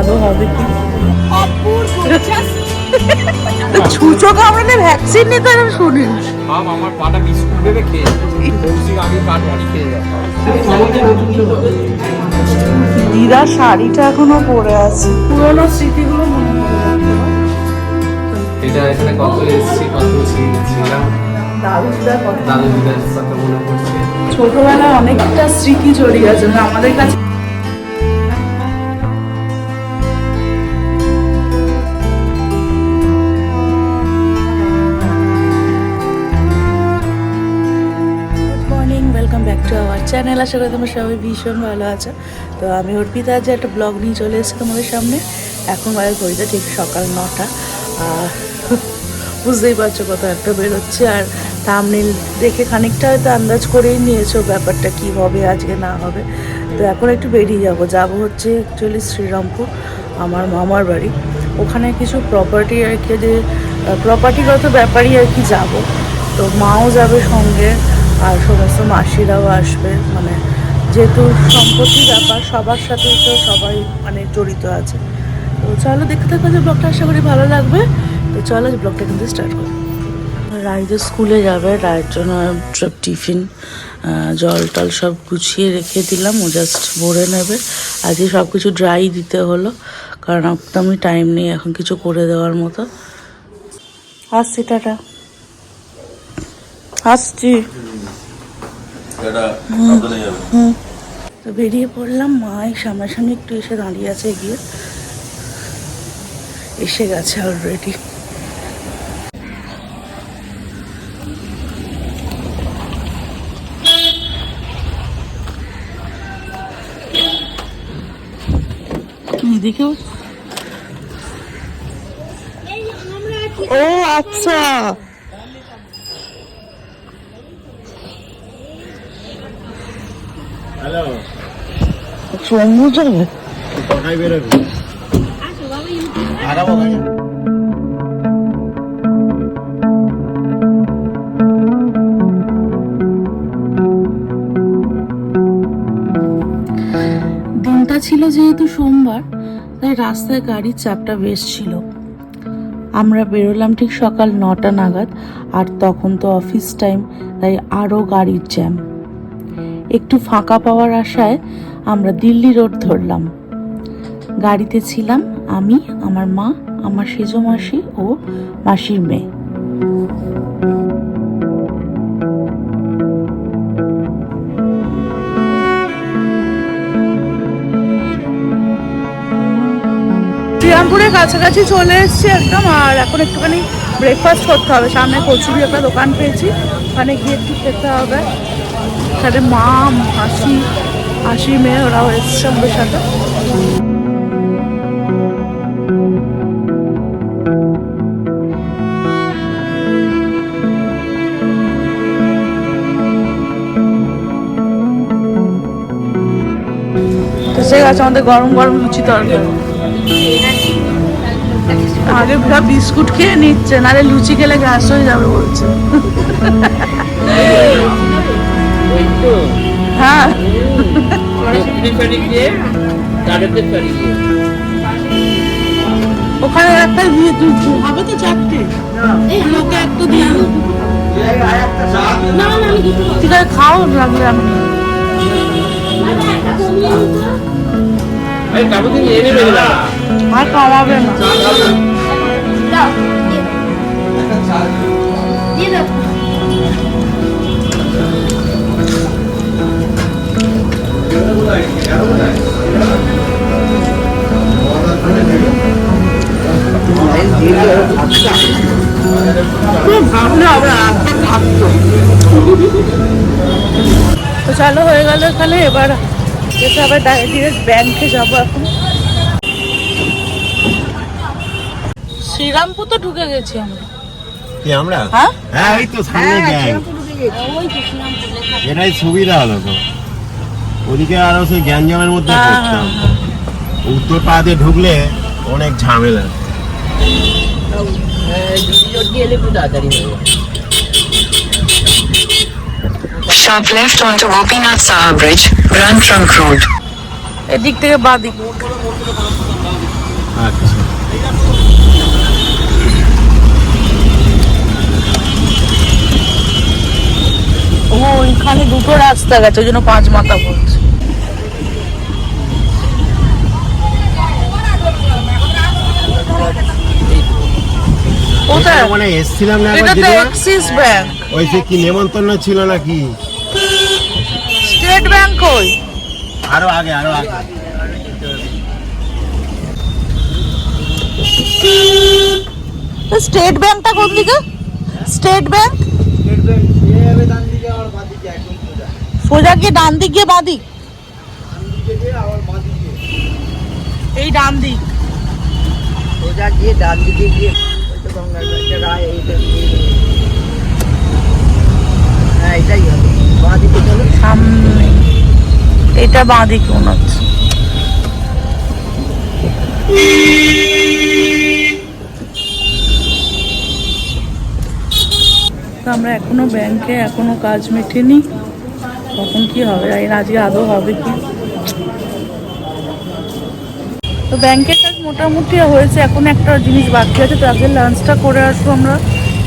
আদৌ হবে কি? ছুঁচো কামড়ালে ভ্যাকসিন নিতে আমি শুনি। ভাব আমার পাটা বিস্কুট ভেবে খেয়ে কৌশিক আগে কাঠ বাড়ি খেয়ে যায় দিদা শাড়িটা এখনও পরে আছে। পুরোনো স্মৃতিগুলো মনে এটা এখানে কত এসেছি কত ছিলাম দাদু দিদার কথা। দাদু দিদার কথা মনে পড়ছে। ছোটবেলায় অনেকটা স্মৃতি জড়িয়ে আছে মানে আমাদের কাছে টু আওয়ার চ্যানেল আশা করি তোমরা সবাই ভীষণ ভালো আছো। তো আমি অর্পিতা আজ একটা ব্লগ নিয়ে চলে এসেছি তোমাদের সামনে। এখন বাজে ঘড়িতে ঠিক সকাল নটা। আর বুঝতেই পারছ কত একটা বেরোচ্ছে। আর থামনেল দেখে খানিকটা হয়তো আন্দাজ করেই নিয়েছো ব্যাপারটা, কি হবে, আজকে না হবে। তো এখন একটু বেরিয়ে যাব। যাব হচ্ছে অ্যাকচুয়ালি শ্রীরামপুর, আমার মামার বাড়ি। ওখানে কিছু প্রপার্টি আর কি, যে প্রপার্টিগত ব্যাপারই আর কি যাব। তো মাও যাবে সঙ্গে। আর সমস্ত মাসিরাও আসবে মানে যেহেতু সম্পত্তির ব্যাপার, সবার সাথেই তো সবাই মানে জড়িত আছে। তো চলো দেখতে থাকো যে ব্লগটা, আশা করি ভালো লাগবে। তো চলো ব্লগটা কিন্তু স্টার্ট করো। রায় তো স্কুলে যাবে, রায়ের জন্য সব টিফিন জল টল সব গুছিয়ে রেখে দিলাম, ও জাস্ট ভরে নেবে। আজকে সব কিছু ড্রাই দিতে হলো, কারণ একদমই টাইম নেই এখন কিছু করে দেওয়ার মতো। আসছি, টাটা। আসছি। তো বেরিয়ে পড়লাম মায়ের সামনাসামনি একটু এসে দাঁড়িয়ে আছে গিয়ে এসে গেছে অলরেডি এদিকেও ও আচ্ছা। হ্যালো চম্বু যাবে কোথায় বেরোবি? আগাবো দিনটা ছিল যেহেতু সোমবার তাই রাস্তায় গাড়ির চাপটা বেশ ছিল। আমরা বেরোলাম ঠিক সকাল নটা নাগাদ আর তখন তো অফিস টাইম তাই আরও গাড়ির জ্যাম একটু ফাঁকা পাওয়ার আশায় আমরা দিল্লি রোড ধরলাম। গাড়িতে ছিলাম আমি, আমার মা, আমার সেজো মাসি ও মাসির মেয়ে। শ্রীরামপুরের কাছাকাছি চলে এসেছি একদম, আর এখন একটুখানি ব্রেকফাস্ট করতে হবে। সামনে কচুরি একটা দোকান পেয়েছি। ওখানে গিয়ে একটু খেতে হবে। সাথে মা হাসি হাসি মেয়ে, ওরাও এসছে আমাদের সাথে। গেছে আমাদের গরম গরম লুচি তরকারি। আগে পুরো বিস্কুট খেয়ে নিচ্ছে, নাহলে লুচি খেলে গ্যাস হয়ে যাবে বলছে। হ্যাঁ। ওখানে একটা দিয়ে হবে তো চারটে? লোকে একটা দিয়ে ঠিক আছে, খাও, লাগলে আমি আর কমাবে না ভাবলে হবে একটা থাকতো তো চালু হয়ে গেল এখানে এবার যেতে হবে ডিরেক্ট ব্যাংকে যাব এখন। শ্রীরামপুর তো ঢুকে গেছি আমরা। কি আমরা? হ্যাঁ? হ্যাঁ এই তো সামনে ব্যাংক এটাই সুবিধা হলো তো। ওদিকে আরও সেই গ্যাঞ্জামের মধ্যে হ্যাঁ, পড়তাম হ্যাঁ, উত্তর পাড়াতে ঢুকলে অনেক ঝামেলা। Sharp left onto Gopinath Saha Bridge, Run Trunk Road. এদিক থেকে বাদিক আচ্ছা ও ওইখানে দুটো রাস্তা গেছে ওই জন্য পাঁচ মাথা বলছে কোথায়? মানে এসছিলাম না একবার এটা তো দিদিমা অ্যাক্সিস ব্যাংক ওই সে কি নেমন্তন্ন ছিল নাকি? কই? আরও আগে আরও আগে। স্টেট ব্যাংকটা কোন দিকে? State bank? সোজা। গিয়ে ডান দিক গিয়ে বাঁ দিক? এই ডান দিক। সোজা গিয়ে ডান দিকে গিয়ে হ্যাঁ এটাই হবে। বাঁ দিকে চলো। সামনে এটা বাঁ দিকে মনে হচ্ছে আমরা এখনও ব্যাংকে এখনও কাজ মেটেনি। কখন কি হবে? আজকে আদৌ হবে কি? তো ব্যাংকের কাজ মোটামুটি হয়েছে, এখন একটা জিনিস বাকি আছে। তো আগে লাঞ্চটা করে আসব আমরা।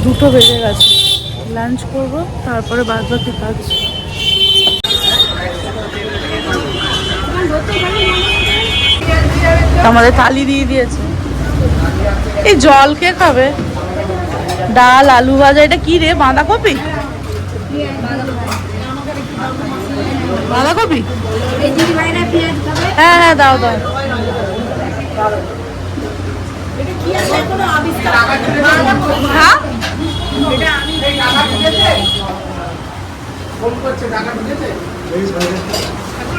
দুটো বেজে গেছে। লাঞ্চ করব, তারপরে বাদ বাকি কাজ। আমাদের থালি দিয়ে দিয়েছে। এই জল কে খাবে? ডাল, আলু ভাজা, এটা কি রে, বাঁধাকপি? বাঁধাকপি? হ্যাঁ হ্যাঁ দাও দাও। হ্যাঁ?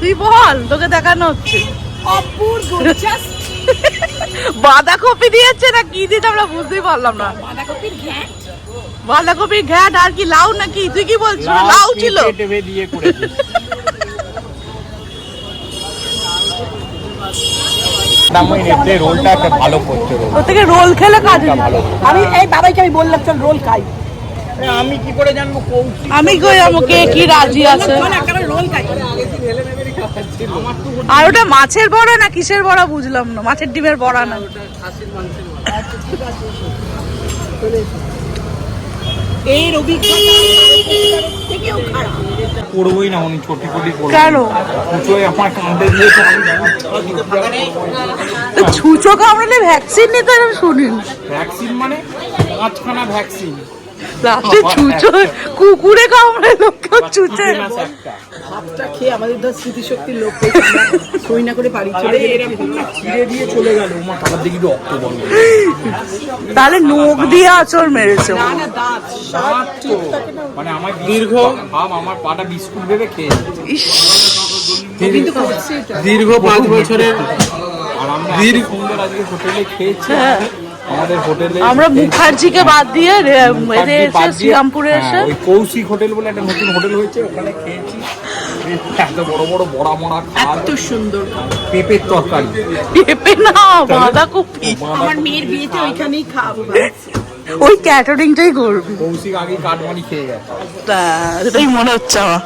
তুই বল তোকে দেখানো হচ্ছে। বাঁধাকপি দিয়েছে না কি দিয়েছে আমরা বুঝতেই পারলাম না। বাঁধাকপির ঘ্যাট? আর কি লাউ নাকি তুই কি বলছিস? লাউ ছিল। রোলটা একটা ভালো করছে রোল। থেকে রোল খেলে কাজ ভালো। আমি এই বাবাইকে আমি বললাম চল রোল খাই। আমি কি করে জানব কৌশিক? আমি কই আমাকে কি রাজি আছে? আর ওটা মাছের বড়া না কিসের বড়া বুঝলাম না। মাছের ডিমের বড়া না। এর অভিজ্ঞতা থেকেও খারাপ। করবোই না উনি ছোটি ছোটি কেন? কুচোয় আমার কাঁদে দিয়েছে তো ছুঁচো কামড়ালে ভ্যাকসিন নিতে আমি শুনিনি ভ্যাকসিন মানে? পাঁচখানা ভ্যাকসিন লাস্টে কুকুরে কামড়ে মাস একটা ভাতটা খেয়ে আমাদের ধর স্মৃতিশক্তির লোক সই না করে বাড়ি চলে ছিঁড়ে দিয়ে চলে গেল। দেখি রক্ত বন্ধ তাহলে নোখ দিয়ে আচর মেরেছে না না দাঁত দাঁত তো, মানে আমার দীর্ঘ। ভাব আমার পাটা বিস্কুট ভেবে খেয়ে ইস। দীর্ঘ পাঁচ বছরের আর আমরা দীর্ঘ সুন্দর আজকে হোটেলে খেয়েছি। আমাদের হোটেলে আমরা মুখার্জিকে বাদ দিয়ে এদের এসে শ্রীরামপুরে হ্যাঁ, এসে ওই কৌশিক হোটেল বলে একটা নতুন হোটেল হয়েছে ওখানে খেয়েছি। এত বড় বড় বড়া মরা এত সুন্দর পেঁপের তরকারি। পেঁপে না বাঁধাকপি। আমার মেয়ের বিয়েতে ওইখানেই খাব। ওই ক্যাটারিংটাই করবি। কৌশিক আগে খেয়ে গেছে। তা, মনে হচ্ছে আমার।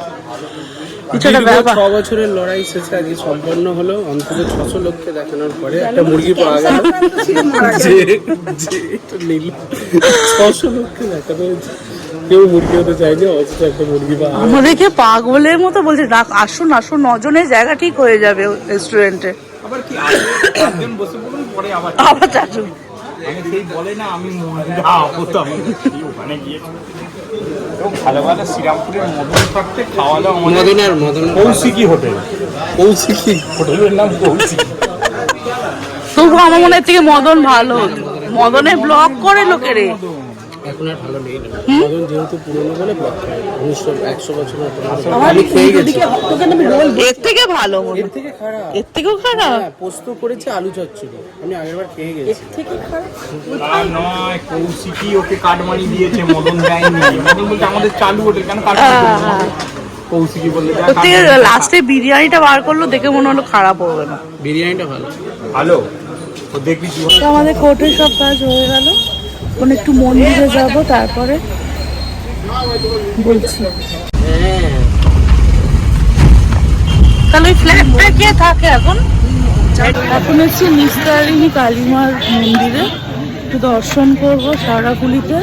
ব্যাপার ছ বছরের লড়াই শেষে আজকে সম্পন্ন হলো অন্তত ছশো লোককে দেখানোর পরে একটা মুরগি পাওয়া গেল। যে যে এটা নিল। ছশো লোককে দেখানো হয়েছে। কেউ মুরগি হতে চায়নি অথচ একটা মুরগি পাওয়া গেল। আমাদেরকে পাগলের মতো বলছে ডাক আসুন আসুন নজনের জায়গা ঠিক হয়ে যাবে রেস্টুরেন্টে আবার কি একজন বসে বলুন পরে আবার আমি সেই বলে না আমি মজা হতাম ওখানে গিয়ে এবং ভালো ভালো শ্রীরামপুরের মদন থাকতে মদনার মদন কৌশিকী হোটেল। কৌশিকী? হোটেলের নাম কৌশিকী। তবু আমার মনে থেকে মদন ভালো। মদনে ব্লগ করে লোকেরে। এখন আর ভালো নেই। না যেহেতু পুরনো বলে উনিশশো একশো বছরের এর থেকে ভালো এর থেকে খারাপ। এর থেকেও খারাপ? হ্যাঁ পোস্ত করেছে আলু চচ্চড়ি। আমি আগের বার খেয়ে গেছি। তা নয় কৌশিকী ওকে কাটমানি দিয়েছে মদন দেয়নি। মদন বলতে আমাদের চালু হোটেল কেন কাটমানি বললে লাস্টে বিরিয়ানিটা বার করল দেখে মনে হলো খারাপ হবে না। বিরিয়ানিটা ভালো। ভালো? ও দেখবি আমাদের কোর্টের সব কাজ হয়ে গেল। এখন একটু মন্দিরে যাব তারপরে বলছি। তাহলে ওই ফ্ল্যাটটা কে থাকে এখন? এখন হচ্ছে নিস্তারিণী কালীমার মন্দিরে। একটু দর্শন করব সারাকুলিতে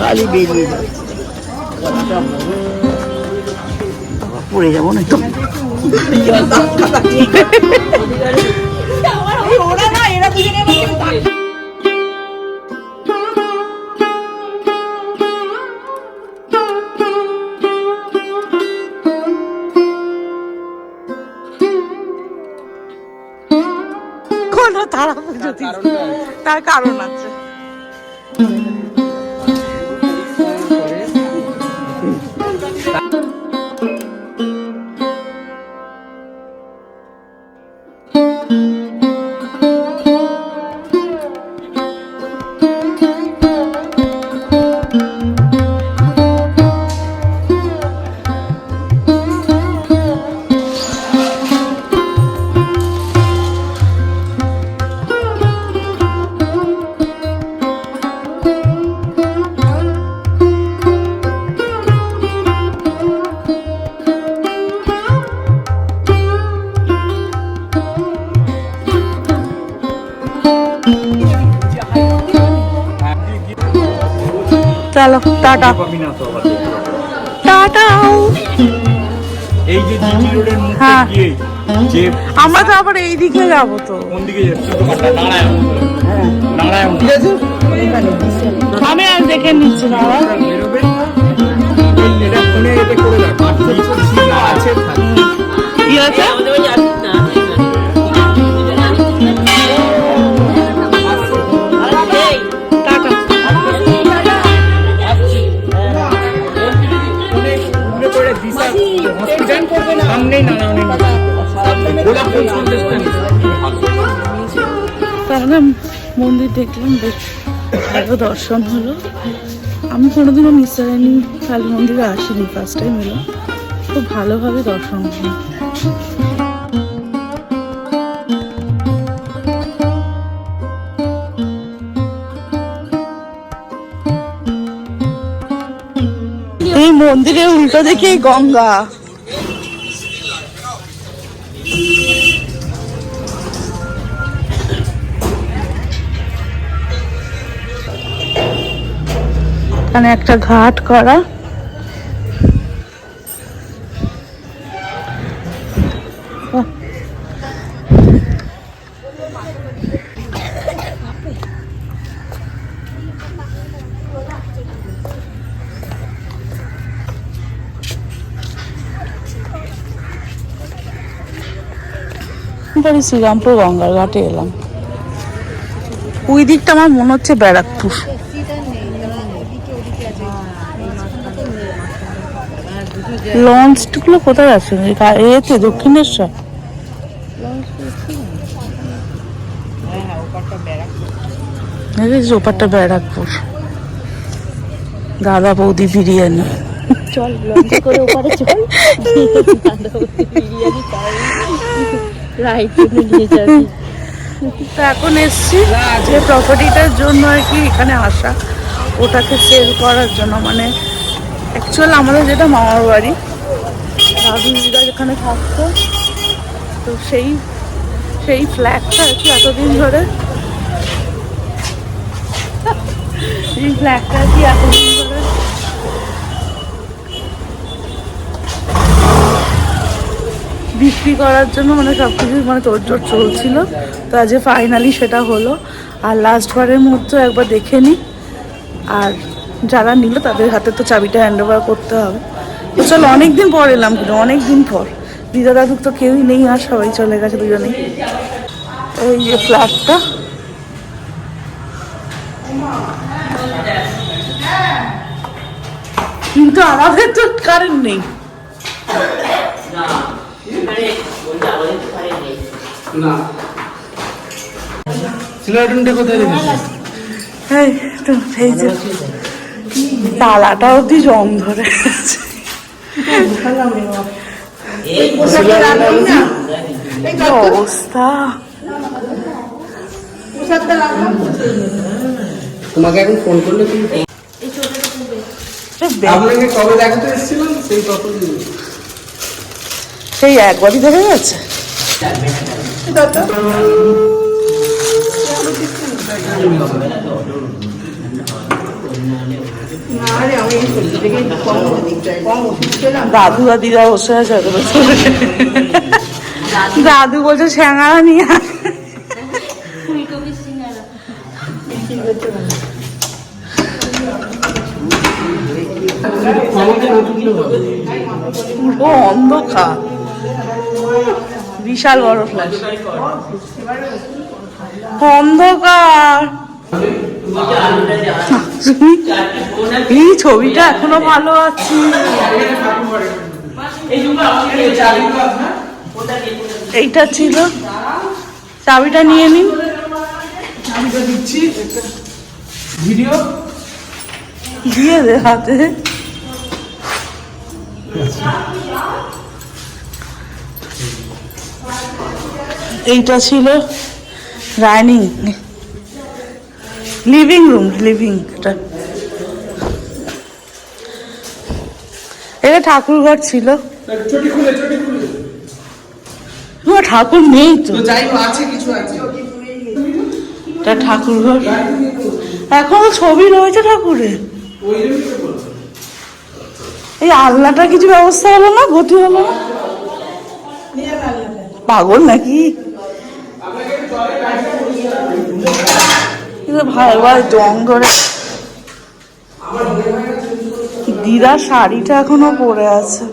কালী বেরিয়ে যাচ্ছে পড়ে যাব না তো। তার কারণ আছে তো আবার। টাটা এই যে জিটি রোডের মুখে হ্যাঁ। গিয়ে যে আমরা তো আবার এই দিকে যাব তো। কোন দিকে যাচ্ছে? দোকানটা নারায়ণ নারায়ণ আমি আর দেখে নিচ্ছি না। আবার। বেরোবে। এটা ফোনে এটা করে রাখ। আর কি আছে? সামনেই। তাহলে মন্দির দেখলাম বেশ ভালো দর্শন হলো। আমি কোনোদিনও নিস্তারায়ণী কালী মন্দিরে আসিনি ফার্স্ট টাইম এলাম। খুব ভালোভাবে দর্শন হলো। এই মন্দিরের উল্টো দিকে গঙ্গা। এখানে একটা ঘাট করা। শ্রীরামপুর গঙ্গার ঘাটে এলাম ওই দিকটা আমার মনে হচ্ছে ব্যারাকপুর লঞ্চগুলো কোথায় আছে? এতে দক্ষিণেশ্বর। ওপারটা ব্যারাকপুর। দাদা বৌদি বিরিয়ানি। চল করে ওপারে চল। বিরিয়ানি রাইট নিয়ে যাবি। তো এখন এসছি যে প্রপার্টিটার জন্য আর কি এখানে আসা। ওটাকে সেল করার জন্য মানে অ্যাকচুয়াল আমাদের যেটা মামার বাড়ি রাজুদিরা যেখানে থাকতো, তো সেই সেই ফ্ল্যাটটা আছে এতদিন ধরে। এই ফ্ল্যাটটা কি এতদিন ধরে। বিক্রি করার জন্য মানে সব কিছু মানে তোড়জোড় চলছিল। তো আজ ফাইনালি সেটা হলো। আর লাস্ট বারের মুহূর্ত একবার দেখে নিই আর যারা নিল তাদের হাতে তো চাবিটা হ্যান্ড ওভার করতে হবে। তো চলো অনেকদিন পর এলাম কিন্তু অনেক দিন পর। দিদা দাদু তো কেউই নেই আর সবাই চলে গেছে দুজনেই। এই যে ফ্ল্যাটটা কিন্তু আমাদের তো কারেন্ট নেই। না সিলেটনটা কোথায় রেখেছিস? এই তো এই যে। তালাটা অব্দি জং ধরে গেছে। অবস্থা? তোমাকে এখন ফোন করলে তুমি আপনাকে কবে দেখাতে এসেছিলাম? সেই একবারই ধরে গেছে? আরে দাদু আর দিদা বসে আছে। দাদু বলছে স্যাঙারা নিয়ে অন্ধকার। বিশাল বড় ফ্ল্যাশ অন্ধকার। এই ছবিটা এখনও ভালো আছে। এইটা ছিল। চাবিটা নিয়ে নিন। ভিডিও? দিয়ে দে হাতে। এইটা ছিল ডাইনিং লিভিং রুম লিভিং এটা। এটা ঠাকুর ঘর ছিল। ঠাকুর নেই তো। এটা ঠাকুর ঘর। এখনও ছবি রয়েছে ঠাকুরের। এই আলনাটার কিছু ব্যবস্থা হলো না? গতি হলো না? পাগল নাকি? কিন্তু ভাই ভাই জং ধরে দিদার শাড়িটা এখনও পরে আছে?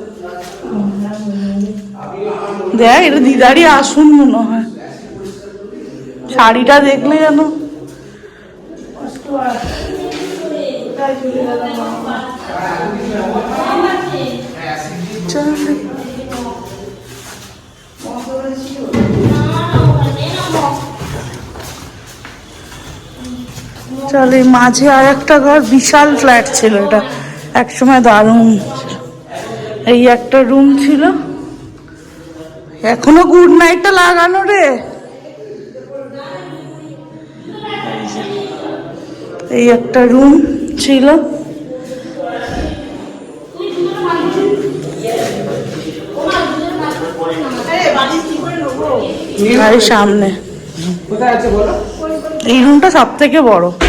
দেখ, এটা দিদারই আসুন মনে হয়। শাড়িটা দেখলে যেন চল। চল মাঝে আর একটা ঘর বিশাল ফ্ল্যাট ছিল এটা। একসময় দারুণ। এই একটা রুম ছিল। এখনও গুড নাইটটা লাগানো রে। এই একটা রুম ছিল। সামনে। এই রুমটা সব থেকে বড়।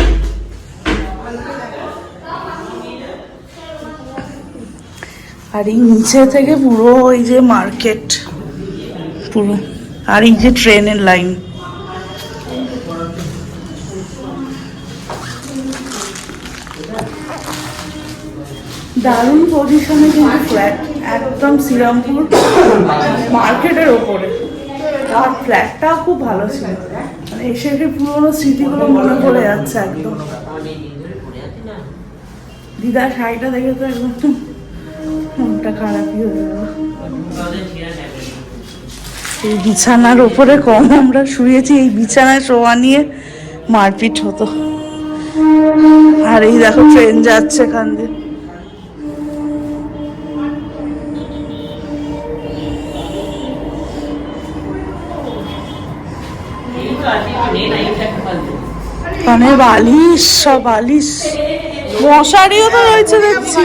আর এই নিচে থেকে পুরো ওই যে মার্কেট, পুরো। আর এই যে ট্রেনের লাইন। দারুণ পজিশনে কিন্তু ফ্ল্যাট একদম শ্রীরামপুর মার্কেটের ওপরে। আর ফ্ল্যাটটাও খুব ভালো ছিল। মানে এসে এসে পুরোনো স্মৃতিগুলো মনে পড়ে যাচ্ছে একদম। দিদার শাড়িটা দেখে তো একদম মনটা খারাপই হয়ে গেল। এই বিছানার ওপরে কম, আমরা শুয়েছি, এই বিছানায় শোয়া নিয়ে মারপিট হতো। আর এই দেখো, ট্রেন যাচ্ছে এখান দিয়ে। কানে বালিশ, সব বালিশ। মশারিও তো রয়েছে দেখছি।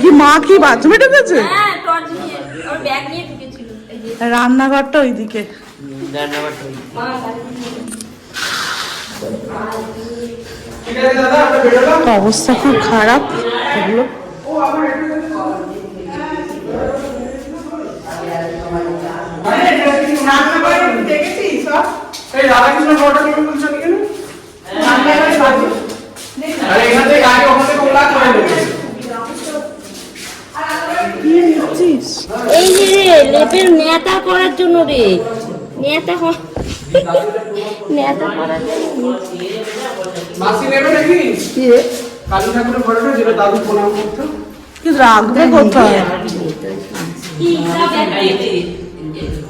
কি মা কি বাথরুমে ঢুকেছে হ্যাঁ যে। রান্নাঘরটা ওইদিকে। অবস্থা খুব খারাপ। এগুলো। এই রাধাকৃষ্ণ এই যে রে লেপের নেতা করার জন্য রে। নেতা নেতা করার জন্য মাসি নেবে নাকি? কালী ঠাকুরের ফটোটা যেটা দাদু প্রণাম করতো কি রাখবে কোথায়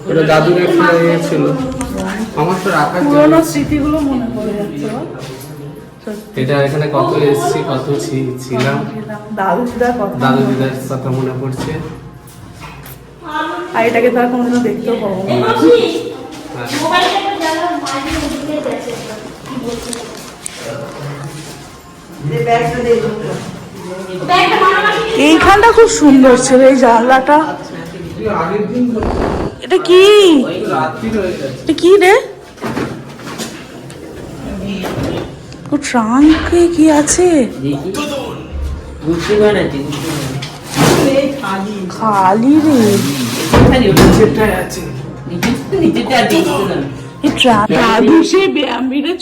ওটা দাদুর একটা ইয়ে ছিল। আমার তো রাখার পুরোনো স্মৃতিগুলো মনে পড়ে যাচ্ছে। এটা এখানে কত এসেছি কত ছি- ছিলাম? দাদু দিদার কথা দাদু দিদার কথা মনে পড়ছে। আর এটাকে তার কোনোদিনও দেখতেও পাবো না। এইখানটা খুব সুন্দর ছিল এই জানলাটা। এটা কি হয়ে এটা কি রে? ও ট্রাঙ্কে কি আছে? খালি রে। আছে।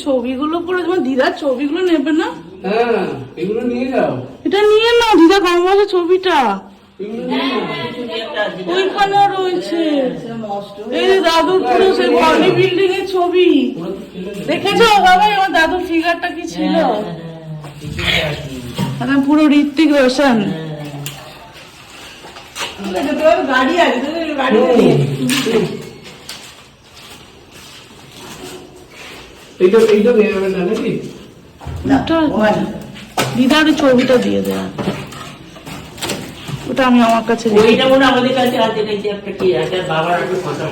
ছবিগুলো পরে তোমার দিদার ছবিগুলো নেবে না? হ্যাঁ এগুলো নিয়ে যাও। এটা নিয়ে নাও দিদা কম বয়সের ছবিটা। ওইখানে রয়েছে। এই যে দাদুর পুরো সেই বডি বিল্ডিং এর ছবি। দেখেছ বাবা আমার দাদুর ফিগারটা কি ছিল? পুরো ঋত্বিক রোশন। এইটা এইটা নিয়ে যাবেন না নাকি? ওটা দিদার ছবিটা দিয়ে দেয়া। ওটা আমি আমার কাছে ওইটা মনে আমাদের কাছে আছে এই যে একটা কি একটা বাবার একটু কথা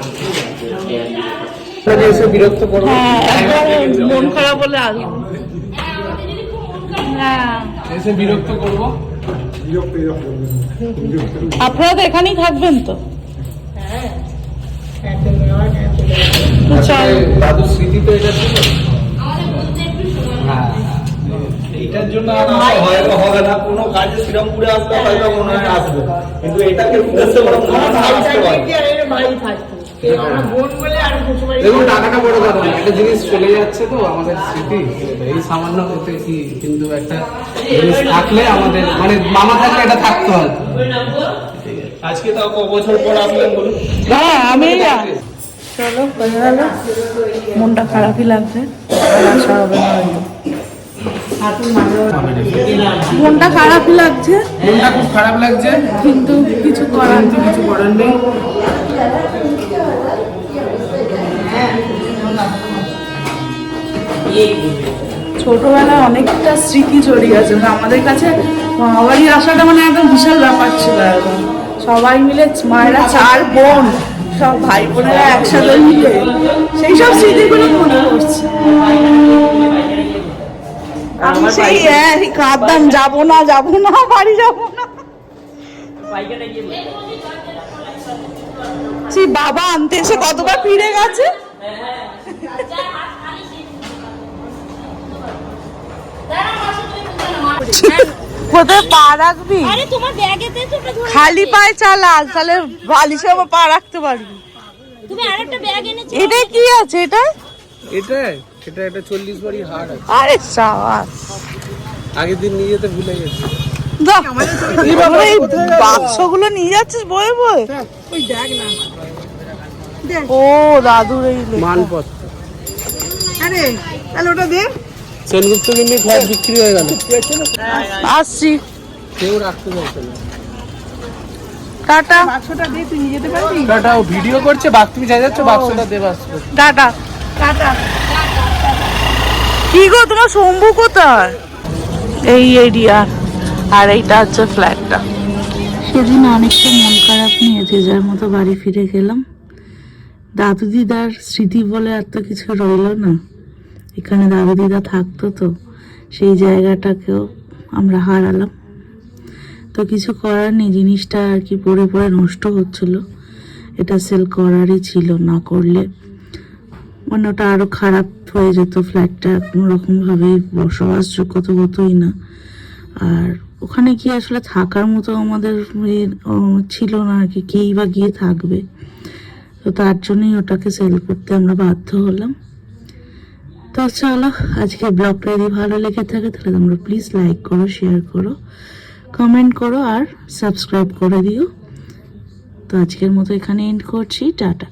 এসে বিরক্ত করব হ্যাঁ একবার মন খারাপ হলে আসব হ্যাঁ এসে বিরক্ত করব? আপনারা তো এখানেই থাকবেন তো। চল দাদুর স্মৃতি তো এটা ছিল। হ্যাঁ। এইটার জন্য আর হয়তো হবে না। কোনো কাজে শ্রীরামপুরে আসলে হয়তো মনে হয় আসবে। কিন্তু এটাকে উদ্দেশ্য করে মনে হয়। না আসতে পারে দেখুন টাকাটা বড় কথা না একটা জিনিস চলে যাচ্ছে তো আমাদের স্মৃতি এই সামান্য হতে কি কিন্তু একটা জিনিস থাকলে আমাদের মানে মামা থাকলে এটা থাকতে হয়। আজকে তাও ক বছর পর আসলেন বলুন। হ্যাঁ আমি চলো মনটা খারাপই লাগছে। আর আসা হবে না হয়তো। মনটা খারাপই লাগছে? মনটা খুব খারাপ লাগছে। কিন্তু কিছু করার কিছু করার নেই। ছোটবেলায় অনেকটা স্মৃতি জড়িয়ে আছে আমাদের কাছে মামাবাড়ি আসাটা মানে একদম বিশাল ব্যাপার ছিল একদম। সবাই মিলে মায়েরা চার বোন সব ভাই বোনেরা একসাথে মিলে সেই সব স্মৃতিগুলো মনে পড়ছে। আমি সেই হ্যাঁ কাঁদতাম যাব না যাব না বাড়ি যাব না। সেই বাবা আনতে এসে কতবার ফিরে গেছে? কোথায় পা রাখবি? আরে তোমার ব্যাগেতে তো ওটা ধরে খালি পায়ে চালাস তাহলে বালিশে আবার পা রাখতে পারবি। তুমি আরেকটা ব্যাগ এনেছো। এটা কি আছে এটা এটা এটা একটা চল্লিশ বাড়ি হাট আছে। আরে সাবাস। আগের দিন নিয়ে যেতে ভুলে গেছি। বাক্সগুলো নিয়ে যাচ্ছিস? বয়ে বয়ে। ও দাদুর এই। মালপত্র। সেনগুপ্ত কিন্তু ফ্ল্যাট বিক্রি হয়ে গেল। আসছি। কেউ রাখতে চাইছে না। টাটা। টাটা ও ভিডিও করছে বাঘ তুমি যাই যাচ্ছ বাক্সটা দেবে আসবে টাটা। টাটা। কি গো, তোমার শম্ভু কোথায়? এই এরিয়া। আর এইটা হচ্ছে ফ্ল্যাটটা সেদিন অনেকটা মন খারাপ নিয়ে যে যার মতো বাড়ি ফিরে গেলাম। দাদু দিদার স্মৃতি বলে আর তো কিছু রইল না। এখানে দাদু দিদা থাকতো তো, সেই জায়গাটাকেও আমরা হারালাম। তো কিছু করার নেই, জিনিসটা আর কি পড়ে পড়ে নষ্ট হচ্ছিল। এটা সেল করারই ছিল, না করলে মানে ওটা আরও খারাপ হয়ে যেত ফ্ল্যাটটা কোনো রকমভাবে বসবাসযোগ্য তো হতোই না। আর ওখানে কি আসলে থাকার মতো আমাদের ছিল না আর কি, কেই বা গিয়ে থাকবে? তো তার জন্যই ওটাকে সেল করতে আমরা বাধ্য হলাম। তো চলো আজকে ব্লগটা যদি ভালো লেগে থাকে তাহলে তোমরা প্লিজ লাইক করো শেয়ার করো কমেন্ট করো আর সাবস্ক্রাইব করে দিও। তো আজকের মতো এখানে এন্ড করছি, টাটা।